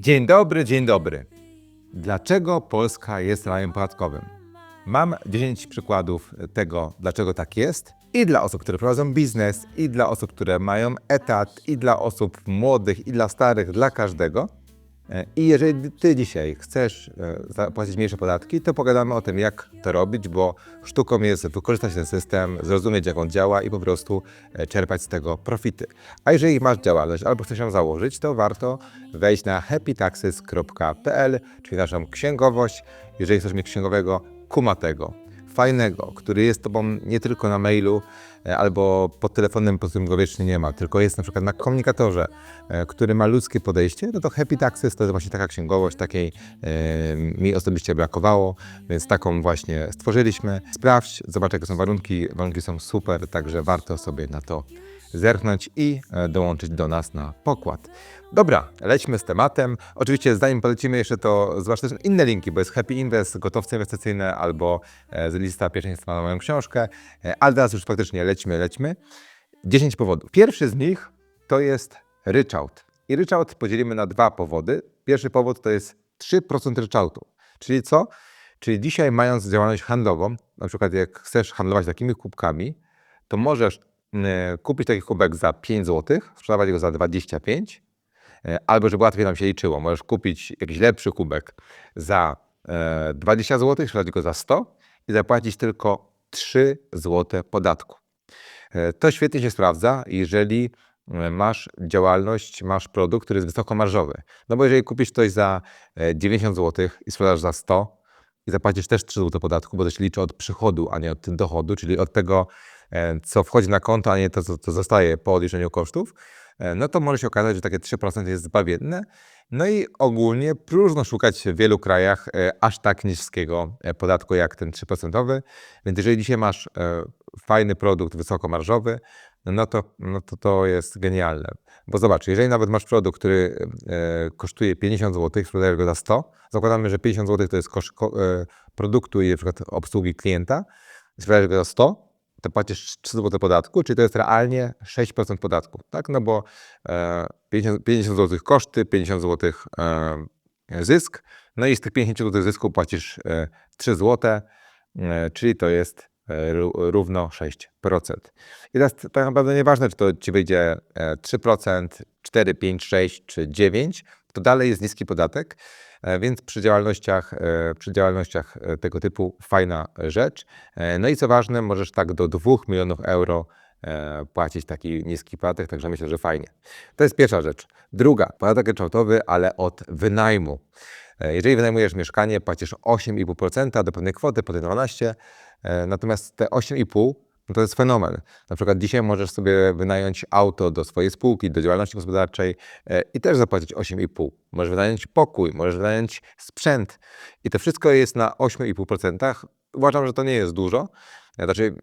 Dzień dobry, dzień dobry. Dlaczego Polska jest rajem podatkowym? Mam 10 przykładów tego, dlaczego tak jest. I dla osób, które prowadzą biznes, i dla osób, które mają etat, i dla osób młodych, i dla starych, dla każdego. I jeżeli ty dzisiaj chcesz e, zapłacić mniejsze podatki, to pogadamy o tym, jak to robić, bo sztuką jest wykorzystać ten system, zrozumieć, jak on działa i po prostu e, czerpać z tego profity. A jeżeli masz działalność albo chcesz ją założyć, to warto wejść na happytaxes.pl, czyli naszą księgowość. Jeżeli chcesz mieć księgowego, kumatego, fajnego, który jest tobą nie tylko na mailu e, albo pod telefonem, po którym go wiecznie nie ma, tylko jest na przykład na komunikatorze, e, który ma ludzkie podejście, no to Happy Taxes to jest właśnie taka księgowość, takiej e, mi osobiście brakowało, więc taką właśnie stworzyliśmy. Sprawdź, zobacz jakie są warunki, warunki są super, także warto sobie na to zerknąć i e, dołączyć do nas na pokład. Dobra, lećmy z tematem. Oczywiście zanim polecimy jeszcze to też inne linki, bo jest Happy Invest, gotowce inwestycyjne albo e, z lista pierwszeństwa na moją książkę, E, ale teraz już faktycznie lećmy, lećmy. 10 powodów. Pierwszy z nich to jest ryczałt. I ryczałt podzielimy na dwa powody. Pierwszy powód to jest 3% ryczałtu. Czyli co? Czyli dzisiaj mając działalność handlową, na przykład jak chcesz handlować takimi kubkami, to możesz kupić taki kubek za 5 zł, sprzedawać go za 25, e, albo żeby łatwiej nam się liczyło, możesz kupić jakiś lepszy kubek za e, 20 zł, sprzedać go za 100 i zapłacić tylko 3 zł podatku. E, To świetnie się sprawdza, jeżeli e, masz działalność, masz produkt, który jest wysokomarżowy. No bo jeżeli kupisz coś za e, 90 zł i sprzedasz za 100 i zapłacisz też 3 zł podatku, bo to się liczy od przychodu, a nie od dochodu, czyli od tego, e, co wchodzi na konto, a nie to, co, co zostaje po odliczeniu kosztów, e, no to może się okazać, że takie 3% jest zbawienne. No i ogólnie próżno szukać w wielu krajach e, aż tak niskiego e, podatku jak ten 3%. Więc jeżeli dzisiaj masz e, fajny produkt wysokomarżowy, no to, no to to jest genialne. Bo zobacz, jeżeli nawet masz produkt, który e, kosztuje 50 zł, sprzedajesz go za 100, zakładamy, że 50 zł to jest koszt ko- e, produktu i na przykład obsługi klienta, sprzedajesz go za 100, to płacisz 3 zł podatku, czyli to jest realnie 6% podatku, tak? No bo e, 50, 50 zł koszty, 50 zł e, zysk, no i z tych 50 zł zysku płacisz e, 3 zł, e, czyli to jest e, ró- równo 6%. I teraz tak naprawdę nieważne, czy to ci wyjdzie e, 3%, 4, 5, 6 czy 9, to dalej jest niski podatek, e, więc przy działalnościach, e, przy działalnościach e, tego typu fajna rzecz. E, No i co ważne, możesz tak do 2 milionów euro e, płacić taki niski podatek, także myślę, że fajnie. To jest pierwsza rzecz. Druga, podatek ryczałtowy, ale od wynajmu. E, Jeżeli wynajmujesz mieszkanie, płacisz 8,5% do pewnej kwoty, potem 12%, e, natomiast te 8,5% no to jest fenomen. Na przykład dzisiaj możesz sobie wynająć auto do swojej spółki, do działalności gospodarczej e, i też zapłacić 8,5%. Możesz wynająć pokój, możesz wynająć sprzęt i to wszystko jest na 8,5%. Uważam, że to nie jest dużo. Znaczy,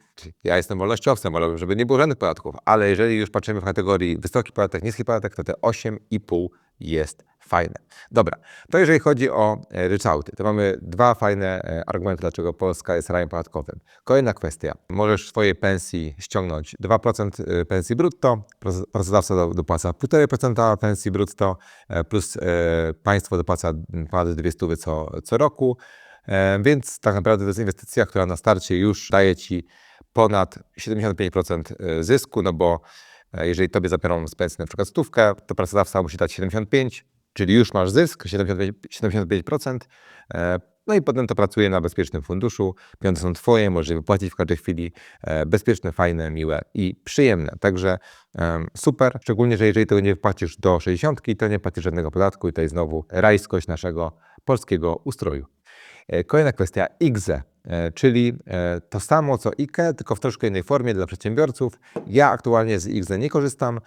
ja jestem wolnościowcem, wolałbym, żeby nie było żadnych podatków, ale jeżeli już patrzymy w kategorii wysoki podatek, niski podatek, to te 8,5 jest fajne. Dobra, to jeżeli chodzi o e, ryczałty, to mamy dwa fajne e, argumenty, dlaczego Polska jest rajem podatkowym. Kolejna kwestia. Możesz swojej pensji ściągnąć 2% e, pensji brutto, pracodawca do- dopłaca 1,5% pensji brutto, plus państwo dopłaca ponad 200 co, co roku, Więc tak naprawdę to jest inwestycja, która na starcie już daje ci ponad 75% zysku, no bo e, jeżeli tobie zabiorą z pensji na przykład stówkę, to pracodawca musi dać 75, czyli już masz zysk 75%. 75%. e, No i potem to pracuje na bezpiecznym funduszu. Pieniądze są twoje, możesz je wypłacić w każdej chwili. e, Bezpieczne, fajne, miłe i przyjemne. Także super, szczególnie, że jeżeli tego nie wypłacisz do 60, to nie płacisz żadnego podatku i to jest znowu rajskość naszego polskiego ustroju. E, Kolejna kwestia IGZE, e, czyli e, to samo co IKE, tylko w troszkę innej formie dla przedsiębiorców. Ja aktualnie z IGZE nie korzystam,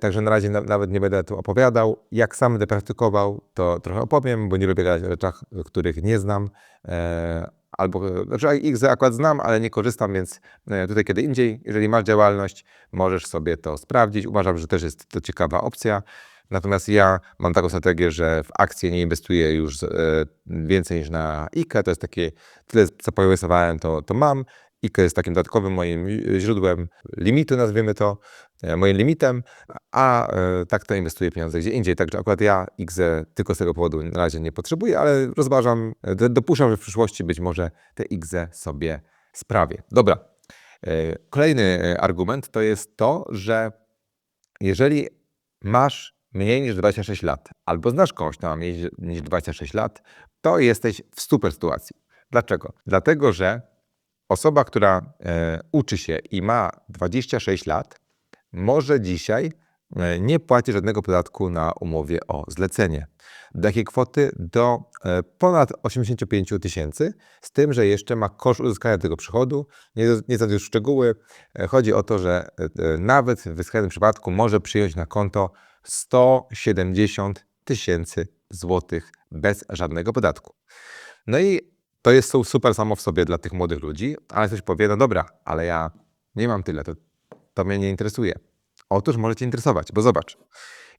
także na razie na- nawet nie będę tu opowiadał. Jak sam będę praktykował, to trochę opowiem, bo nie lubię gadać o rzeczach, których nie znam. Albo, znaczy IGZE akurat znam, ale nie korzystam, więc tutaj kiedy indziej, jeżeli masz działalność, możesz sobie to sprawdzić. Uważam, że też jest to ciekawa opcja. Natomiast ja mam taką strategię, że w akcje nie inwestuję już e, więcej niż na IKE. To jest takie, tyle co poinwestowałem, to, to mam. IKE jest takim dodatkowym moim y, źródłem limitu, nazwijmy to, e, moim limitem, a e, tak to inwestuję pieniądze gdzie indziej. Także akurat ja IGZE tylko z tego powodu na razie nie potrzebuję, ale rozważam, e, dopuszczam, że w przyszłości być może te IGZE sobie sprawię. Dobra. E, Kolejny e, argument to jest to, że jeżeli masz mniej niż 26 lat, albo znasz kogoś, kto ma mniej niż 26 lat, to jesteś w super sytuacji. Dlaczego? Dlatego, że osoba, która e, uczy się i ma 26 lat, może dzisiaj e, nie płacić żadnego podatku na umowie o zlecenie. Do jakiej kwoty? Do e, ponad 85 000 tysięcy, z tym, że jeszcze ma koszt uzyskania tego przychodu. Nie, nie znając już szczegóły, e, chodzi o to, że e, e, nawet w skrajnym przypadku może przyjąć na konto 170 tysięcy złotych bez żadnego podatku. No i to jest su- super samo w sobie dla tych młodych ludzi, ale ktoś powie, no dobra, ale ja nie mam tyle, to, to mnie nie interesuje. Otóż może Cię interesować, bo zobacz,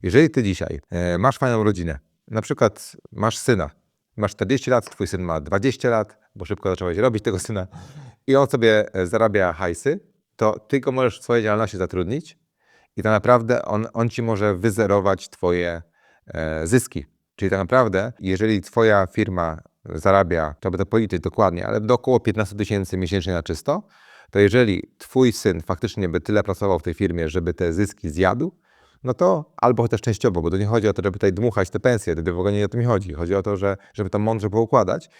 jeżeli Ty dzisiaj e, masz fajną rodzinę, na przykład masz syna, masz 40 lat, Twój syn ma 20 lat, bo szybko zacząłeś robić tego syna i on sobie e, zarabia hajsy, to Ty go możesz w swojej działalności zatrudnić i tak naprawdę on, on Ci może wyzerować Twoje e, zyski. Czyli tak naprawdę, jeżeli Twoja firma zarabia, trzeba by to policzyć dokładnie, ale do około 15 tysięcy miesięcznie na czysto, to jeżeli Twój syn faktycznie by tyle pracował w tej firmie, żeby te zyski zjadł, no to albo chociaż częściowo, bo to nie chodzi o to, żeby tutaj dmuchać te pensje, to w ogóle nie o to mi chodzi. Chodzi o to, że, żeby to mądrze poukładać,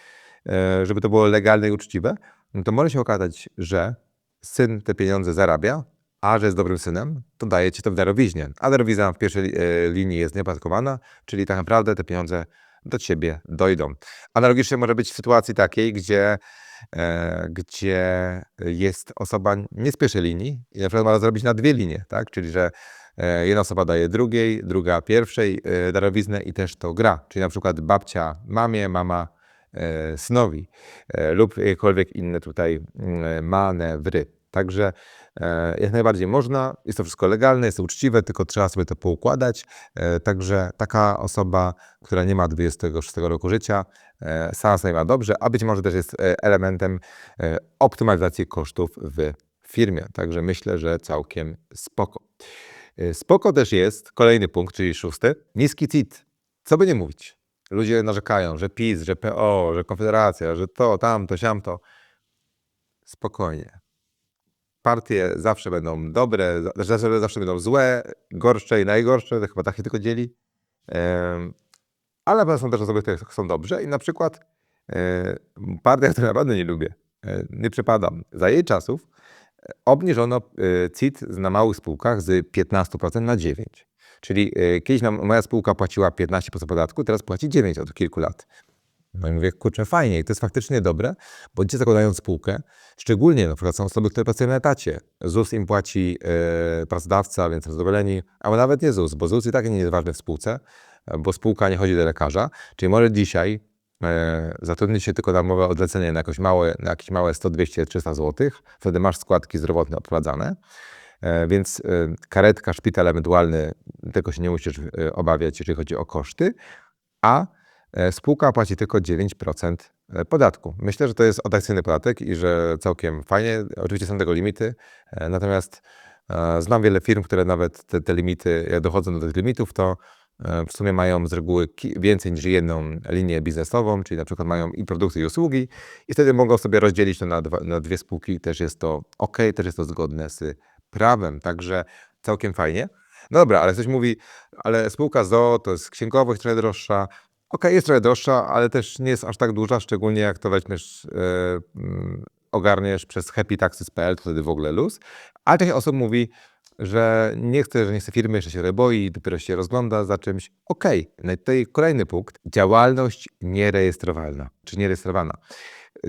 e, żeby to było legalne i uczciwe, no to może się okazać, że syn te pieniądze zarabia, a że jest dobrym synem, to daje ci to w darowiźnie. A darowizna w pierwszej e, linii jest nieopodatkowana, czyli tak naprawdę te pieniądze do ciebie dojdą. Analogicznie może być w sytuacji takiej, gdzie, e, gdzie jest osoba nie z pierwszej linii i na przykład ma zrobić na dwie linie, tak? Czyli że e, jedna osoba daje drugiej, druga pierwszej e, darowiznę i też to gra. Czyli na przykład babcia mamie, mama e, synowi e, lub jakiekolwiek inne tutaj mm, manewry. Także e, jak najbardziej można, jest to wszystko legalne, jest to uczciwe, tylko trzeba sobie to poukładać. E, Także taka osoba, która nie ma 26 roku życia, e, sama sobie ma dobrze, a być może też jest elementem optymalizacji kosztów w firmie. Także myślę, że całkiem spoko. Spoko też jest kolejny punkt, czyli szósty, niski CIT. Co by nie mówić? Ludzie narzekają, że PiS, że PO, że Konfederacja, że to, tamto, siamto. Spokojnie. Partie zawsze będą dobre, za- zawsze, zawsze będą złe, gorsze i najgorsze, to chyba tak się tylko dzieli. Ale są też osoby, które są dobrze i na przykład partia, której naprawdę nie lubię, e, nie przepadam, za jej czasów e, obniżono e, CIT na małych spółkach z 15% na 9%. Czyli kiedyś moja spółka płaciła 15% podatku, teraz płaci 9% od kilku lat. No i mówię, kurczę, fajnie i to jest faktycznie dobre, bo ci zakładają spółkę, szczególnie na przykład są osoby, które pracują na etacie. ZUS im płaci e, pracodawca, więc zadowoleni, albo nawet nie ZUS, bo ZUS i tak nie jest ważny w spółce, bo spółka nie chodzi do lekarza, czyli może dzisiaj e, zatrudnić się tylko na umowę o na, jakoś małe, na jakieś małe 100, 200, 300 zł, wtedy masz składki zdrowotne odprowadzane, e, więc karetka, szpital ewentualny, tego się nie musisz obawiać, jeżeli chodzi o koszty, a spółka płaci tylko 9% podatku. Myślę, że to jest atrakcyjny podatek i że całkiem fajnie. Oczywiście są tego limity, e, natomiast e, znam wiele firm, które nawet te, te limity, jak dochodzą do tych limitów, to e, w sumie mają z reguły więcej niż jedną linię biznesową, czyli na przykład mają i produkty, i usługi i wtedy mogą sobie rozdzielić to na, dwa, na dwie spółki. Też jest to ok, też jest to zgodne z prawem, także całkiem fajnie. No dobra, ale ktoś mówi, ale spółka ZO to jest księgowość trochę droższa. Okej, jest trochę droższa, ale też nie jest aż tak duża, szczególnie jak to weźmiesz, mm, ogarniesz przez happytaxes.pl, to wtedy w ogóle luz. A część osób mówi, że nie chce, że nie chce firmy, jeszcze się boi, dopiero się rozgląda za czymś. Okej, no i tutaj kolejny punkt. Działalność nierejestrowalna, czy nierejestrowana.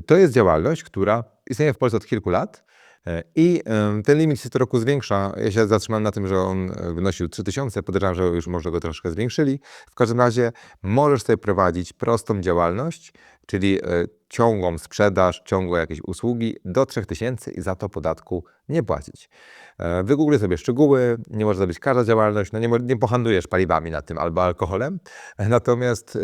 To jest działalność, która istnieje w Polsce od kilku lat i em, ten limit się co roku zwiększa. Ja się zatrzymałem na tym, że on e, wynosił 3000, podejrzewam, że już może go troszkę zwiększyli. W każdym razie możesz sobie prowadzić prostą działalność, czyli e, ciągłą sprzedaż, ciągłe jakieś usługi do 3000 i za to podatku nie płacić. E, Wygoogluj sobie szczegóły, nie może być każda działalność, no nie, nie pohandlujesz paliwami na tym albo alkoholem, natomiast e,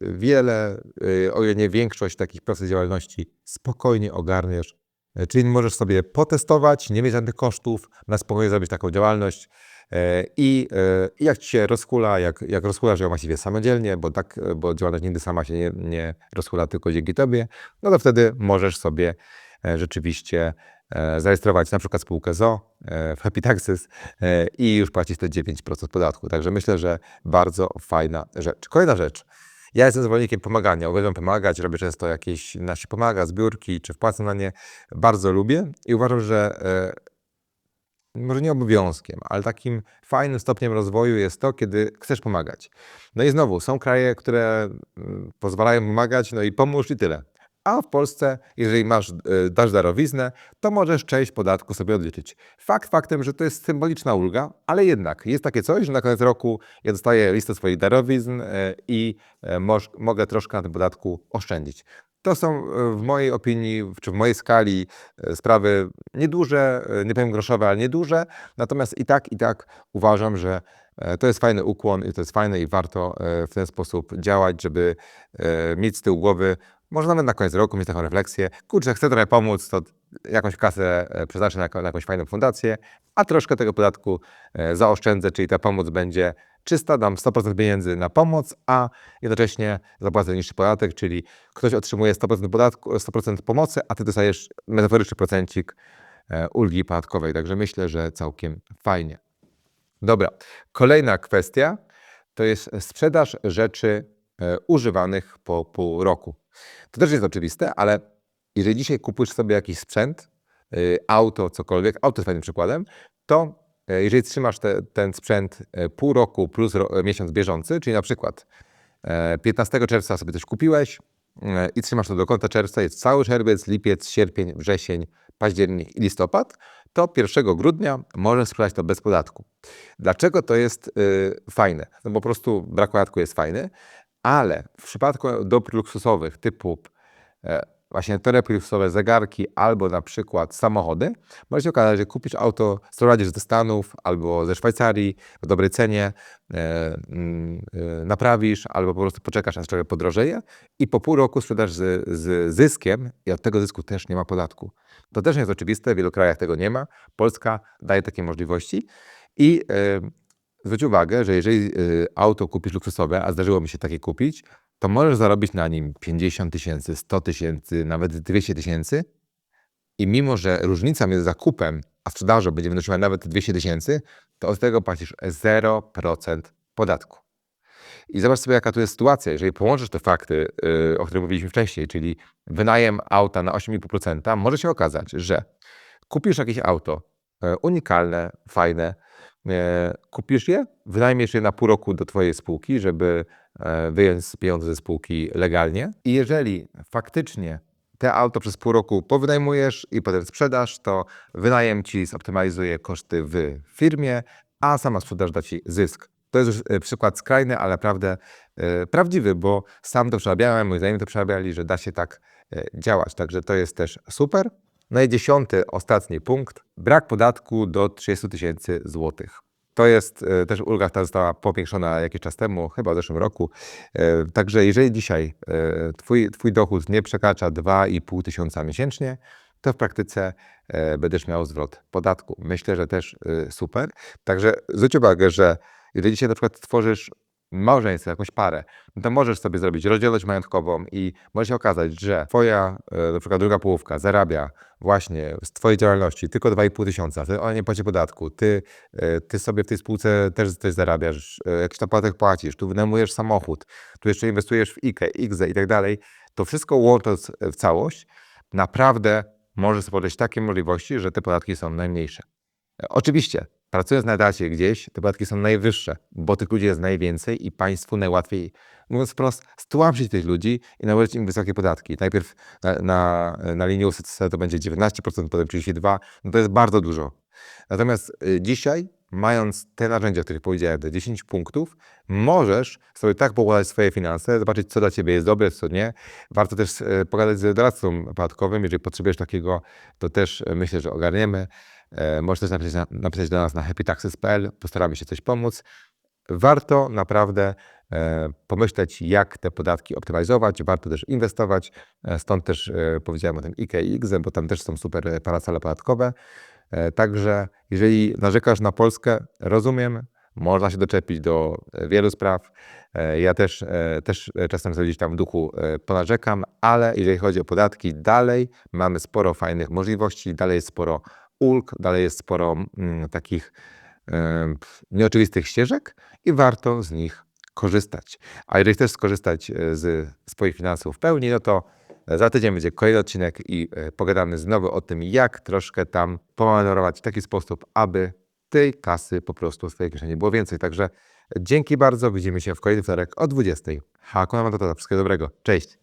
wiele, e, o ile nie większość takich prostych działalności spokojnie ogarniesz E, Czyli możesz sobie potestować, nie mieć żadnych kosztów, na spokojnie zrobić taką działalność. E, I e, i jak ci się rozhula, jak, jak rozhulasz ją właściwie samodzielnie, bo, tak, e, bo działalność nigdy sama się nie, nie rozhula, tylko dzięki tobie, no to wtedy możesz sobie e, rzeczywiście e, zarejestrować na przykład spółkę ZO e, w Happy Taxes e, i już płacić te 9% podatku. Także myślę, że bardzo fajna rzecz. Kolejna rzecz. Ja jestem zwolennikiem pomagania, uwielbiam pomagać, robię często jakieś nasze pomaga, zbiórki, czy wpłacam na nie. Bardzo lubię i uważam, że e, może nie obowiązkiem, ale takim fajnym stopniem rozwoju jest to, kiedy chcesz pomagać. No i znowu, są kraje, które mm, pozwalają pomagać, no i pomóż i tyle. A w Polsce, jeżeli masz, e, dasz darowiznę, to możesz część podatku sobie odliczyć. Fakt faktem, że to jest symboliczna ulga, ale jednak jest takie coś, że na koniec roku ja dostaję listę swoich darowizn e, i e, moż, mogę troszkę na tym podatku oszczędzić. To są w mojej opinii, czy w mojej skali sprawy nieduże, nie powiem groszowe, ale nieduże. Natomiast i tak, i tak uważam, że to jest fajny ukłon i to jest fajne i warto w ten sposób działać, żeby mieć z tyłu głowy, może nawet na koniec roku mieć taką refleksję, kurczę, chcę trochę pomóc, to jakąś kasę e, przeznaczę na, na jakąś fajną fundację, a troszkę tego podatku e, zaoszczędzę, czyli ta pomoc będzie czysta, dam 100% pieniędzy na pomoc, a jednocześnie zapłacę niższy podatek, czyli ktoś otrzymuje 100% podatku, 100% pomocy, a ty dostajesz metaforyczny procencik e, ulgi podatkowej. Także myślę, że całkiem fajnie. Dobra, kolejna kwestia to jest sprzedaż rzeczy używanych po pół roku. To też jest oczywiste, ale jeżeli dzisiaj kupujesz sobie jakiś sprzęt, y, auto, cokolwiek, auto jest fajnym przykładem, to e, jeżeli trzymasz te, ten sprzęt e, pół roku plus ro, e, miesiąc bieżący, czyli na przykład e, 15 czerwca sobie coś kupiłeś e, i trzymasz to do końca czerwca, jest cały czerwiec, lipiec, sierpień, wrzesień, październik i listopad, to 1 grudnia możesz sprzedać to bez podatku. Dlaczego to jest y, fajne? No bo po prostu brak podatku jest fajny, ale w przypadku dóbr luksusowych typu e, właśnie torebki luksusowe, zegarki albo na przykład samochody, może się okazać, że kupisz auto, sprowadzisz ze Stanów albo ze Szwajcarii w dobrej cenie, e, mm, e, naprawisz albo po prostu poczekasz, aż trochę podrożeje i po pół roku sprzedasz z, z zyskiem i od tego zysku też nie ma podatku. To też nie jest oczywiste, w wielu krajach tego nie ma. Polska daje takie możliwości i zwróć uwagę, że jeżeli y, auto kupisz luksusowe, a zdarzyło mi się takie kupić, to możesz zarobić na nim 50 tysięcy, 100 tysięcy, nawet 200 tysięcy i mimo, że różnica między zakupem a sprzedażą będzie wynosiła nawet 200 tysięcy, to od tego płacisz 0% podatku. I zobacz sobie, jaka tu jest sytuacja. Jeżeli połączysz te fakty, y, o których mówiliśmy wcześniej, czyli wynajem auta na 8,5%, może się okazać, że kupisz jakieś auto e, unikalne, fajne, kupisz je, wynajmiesz je na pół roku do twojej spółki, żeby e, wyjąć pieniądze ze spółki legalnie. I jeżeli faktycznie te auto przez pół roku powynajmujesz i potem sprzedasz, to wynajem ci zoptymalizuje koszty w firmie, a sama sprzedaż da ci zysk. To jest już e, przykład skrajny, ale naprawdę e, prawdziwy, bo sam to przerabiałem, moi znajomi to przerabiali, że da się tak e, działać. Także to jest też super. No i dziesiąty, ostatni punkt. Brak podatku do 30 tysięcy złotych. To jest e, też ulga, która została powiększona jakiś czas temu, chyba w zeszłym roku. E, Także jeżeli dzisiaj e, twój, twój dochód nie przekracza 2,5 tysiąca miesięcznie, to w praktyce będziesz miał zwrot podatku. Myślę, że też super. Także zwróć uwagę, że jeżeli dzisiaj na przykład tworzysz małżeństwo, jakąś parę, no to możesz sobie zrobić rozdzielność majątkową i może się okazać, że twoja e, na przykład druga połówka zarabia właśnie z twojej działalności tylko 2,5 tysiąca, ty ona nie płaci podatku, ty, e, ty sobie w tej spółce też coś zarabiasz, e, jakiś tam podatek płacisz, tu wynajmujesz samochód, tu jeszcze inwestujesz w IKE, IGZE i tak dalej, to wszystko łącząc w całość, naprawdę możesz stworzyć takie możliwości, że te podatki są najmniejsze. E, Oczywiście, pracując na etacie gdzieś, te podatki są najwyższe, bo tych ludzi jest najwięcej i państwu najłatwiej, mówiąc wprost, stłamsić tych ludzi i nałożyć im wysokie podatki. Najpierw na, na, na linii UCC to będzie 19%, potem 32%, no to jest bardzo dużo. Natomiast y, dzisiaj, mając te narzędzia, o których powiedziałem, te 10 punktów, możesz sobie tak poukładać swoje finanse, zobaczyć, co dla ciebie jest dobre, co nie. Warto też e, pogadać z doradcą podatkowym, jeżeli potrzebujesz takiego, to też e, myślę, że ogarniemy. E, Możesz też napisać, na, napisać do nas na happytaxes.pl, postaramy się coś pomóc. warto naprawdę e, pomyśleć, jak te podatki optymalizować. Warto też inwestować. E, Stąd też powiedziałem o tym IKX, bo tam też są super paracele podatkowe. Także jeżeli narzekasz na Polskę, rozumiem, można się doczepić do wielu spraw. Ja też, też czasem sobie gdzieś tam w duchu ponarzekam, ale jeżeli chodzi o podatki, dalej mamy sporo fajnych możliwości, dalej jest sporo ulg, dalej jest sporo mm, takich e, nieoczywistych ścieżek i warto z nich korzystać. A jeżeli chcesz skorzystać e, z swoich finansów w pełni, no to e, za tydzień będzie kolejny odcinek i pogadamy znowu o tym, jak troszkę tam pomanewrować w taki sposób, aby tej kasy po prostu w swojej kieszeni było więcej. Także dzięki bardzo, widzimy się w kolejny wtorek o 20. Hakuna Matata, wszystkiego dobrego, cześć!